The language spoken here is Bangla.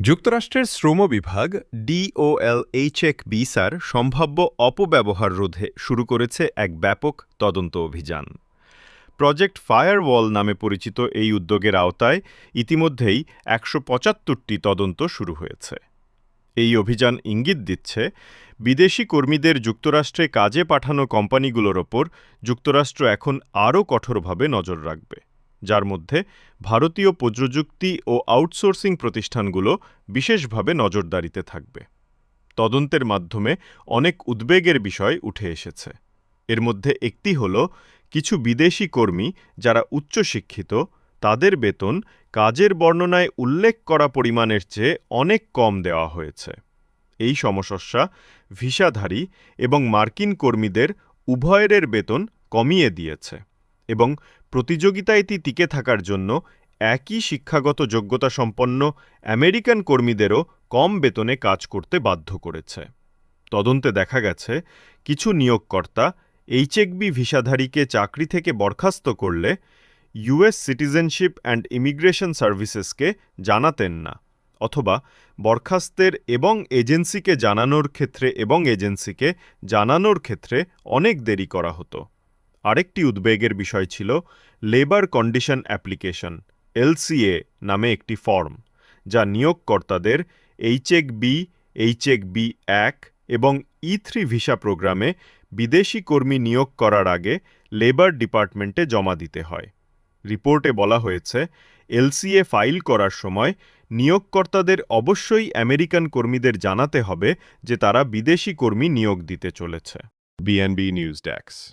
যুক্তরাষ্ট্রের শ্রম বিভাগ ডিওএলএইচএক বিসার সম্ভাব্য অপব্যবহার রোধে শুরু করেছে এক ব্যাপক তদন্ত অভিযান। প্রজেক্ট ফায়ারওয়াল নামে পরিচিত এই উদ্যোগের আওতায় ইতিমধ্যেই একশো পঁচাত্তরটি তদন্ত শুরু হয়েছে। এই অভিযান ইঙ্গিত দিচ্ছে, বিদেশি কর্মীদের যুক্তরাষ্ট্রে কাজে পাঠানো কোম্পানিগুলোর ওপর যুক্তরাষ্ট্র এখন আরও কঠোরভাবে নজর রাখবে। যার মধ্যে ভারতীয় প্রযুক্তি ও আউটসোর্সিং প্রতিষ্ঠানগুলো বিশেষভাবে নজরদারিতে থাকবে। তদন্তের মাধ্যমে অনেক উদ্বেগের বিষয় উঠে এসেছে। এর মধ্যে একটি হল, কিছু বিদেশি কর্মী যারা উচ্চশিক্ষিত, তাদের বেতন কাজের বর্ণনায় উল্লেখ করা পরিমাণের চেয়ে অনেক কম দেওয়া হয়েছে। এই সমস্যা ভিসাধারী এবং মার্কিন কর্মীদের উভয়ের বেতন কমিয়ে দিয়েছে। এবং প্রতিযোগিতায় টিকে থাকার জন্য একই শিক্ষাগত যোগ্যতা সম্পন্ন আমেরিকান কর্মীদেরও কম বেতনে কাজ করতে বাধ্য করেছে। তদন্তে দেখা গেছে, কিছু নিয়োগকর্তা এইচএকবি ভিসাধারীকে চাকরি থেকে বরখাস্ত করলে ইউএস সিটিজেনশিপ অ্যান্ড ইমিগ্রেশন সার্ভিসেসকে জানাতেন না, অথবা বরখাস্তের এবং এজেন্সিকে জানানোর ক্ষেত্রে এবং এজেন্সিকে জানানোর ক্ষেত্রে অনেক দেরি করা হতো। আরেকটি উদ্বেগের বিষয় ছিল লেবার কন্ডিশন অ্যাপ্লিকেশন, এলসিএ নামে একটি ফর্ম, যা নিয়োগকর্তাদের এইচএক বি এইচএক বি এক এবং ই থ্রি ভিসা প্রোগ্রামে বিদেশি কর্মী নিয়োগ করার আগে লেবার ডিপার্টমেন্টে জমা দিতে হয় রিপোর্টে বলা হয়েছে, এলসিএ ফাইল করার সময় নিয়োগকর্তাদের অবশ্যই আমেরিকান কর্মীদের জানাতে হবে যে তারা বিদেশি কর্মী নিয়োগ দিতে চলেছে বিএনবি নিউজ Dex.